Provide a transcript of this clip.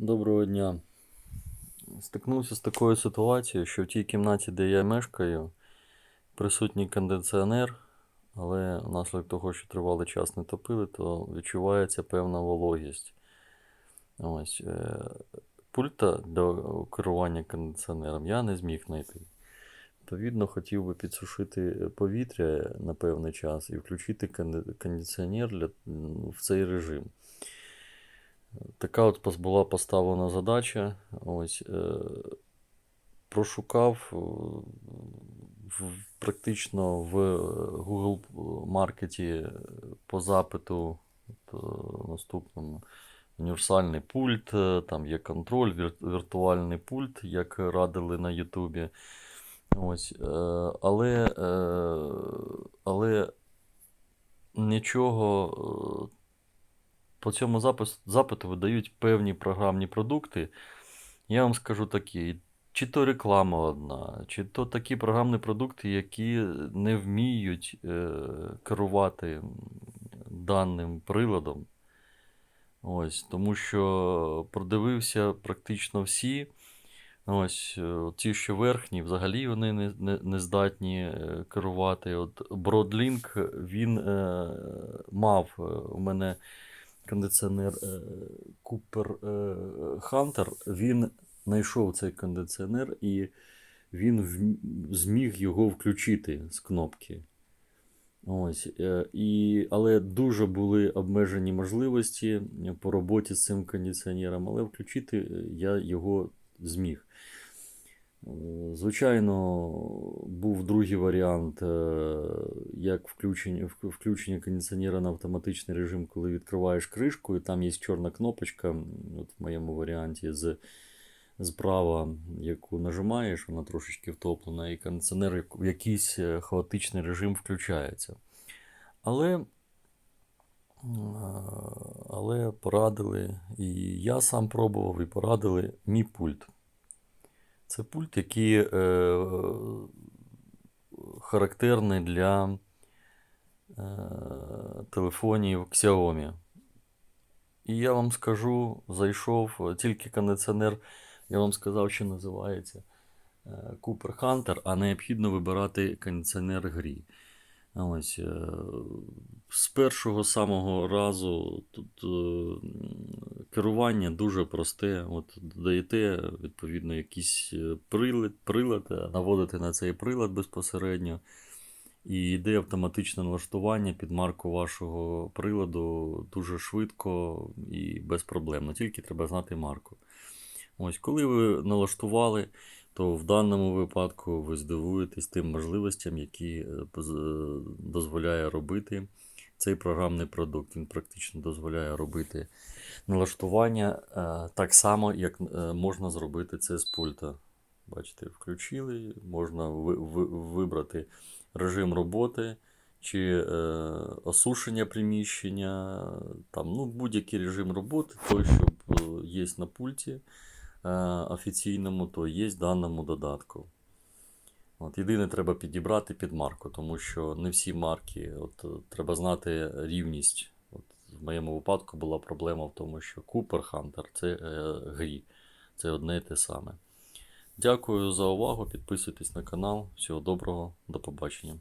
Доброго дня. Стикнувся з такою ситуацією, що в тій кімнаті, де я мешкаю, присутній кондиціонер, але внаслідок того, що тривалий час не топили, то відчувається певна вологість. Ось. е, Пульта для керування кондиціонером я не зміг знайти. Відповідно, хотів би підсушити повітря на певний час і включити кондиціонер для, в цей режим. Така от була поставлена задача. Ось, е, прошукав е, в, практично в Google маркеті по запиту от, е, наступному. Універсальний пульт, е, там є контроль, вір, віртуальний пульт, як радили на Ютубі. Ось, е, але, е, але нічого. Е, по цьому запис, запиту видають певні програмні продукти. Я вам скажу такі, чи то реклама одна, чи то такі програмні продукти, які не вміють е, керувати даним приладом. Ось, тому що продивився практично всі. Ось е, ті, що верхні, взагалі вони не, не, не здатні е, керувати. От Broadlink, він е, мав е, у мене кондиціонер е, Cooper е, Hunter, він знайшов цей кондиціонер і він зміг його включити з кнопки. Ось, е, і, але дуже були обмежені можливості по роботі з цим кондиціонером, але включити я його зміг. Звичайно, був другий варіант, е, як включення, включення кондиціонера на автоматичний режим, коли відкриваєш кришку, і там є чорна кнопочка, от в моєму варіанті з, справа, яку нажимаєш, вона трошечки втоплена, і кондиціонер в якийсь е, хаотичний режим включається. Але, е, але порадили, і я сам пробував, і порадили мій пульт. Це пульт, який е, характерний для е, телефонів Xiaomi. І я вам скажу, зайшов тільки кондиціонер, я вам сказав, що називається е, Cooper Hunter, а необхідно вибирати кондиціонер грі. Ось, е, з першого самого разу тут е, керування дуже просте. От додаєте, відповідно, якийсь е, прилад, прилад, е, наводите на цей прилад безпосередньо. І йде автоматичне налаштування під марку вашого приладу дуже швидко і безпроблемно. Тільки треба знати марку. Ось, коли ви налаштували, то в даному випадку ви здивуєтесь тим можливостям, які е, дозволяє робити цей програмний продукт. Він практично дозволяє робити налаштування е, так само, як е, можна зробити це з пульта. Бачите, включили, можна ви- ви- вибрати режим роботи чи е, осушення приміщення, там, ну, будь-який режим роботи, той, що е, є на пульті е, офіційному, то є в даному додатку. От, єдине, треба підібрати під марку, тому що не всі марки, от, треба знати рівність. От, в моєму випадку була проблема в тому, що Cooper Hunter це е, грі, це одне і те саме. Дякую за увагу. Підписуйтесь на канал. Всього доброго, до побачення.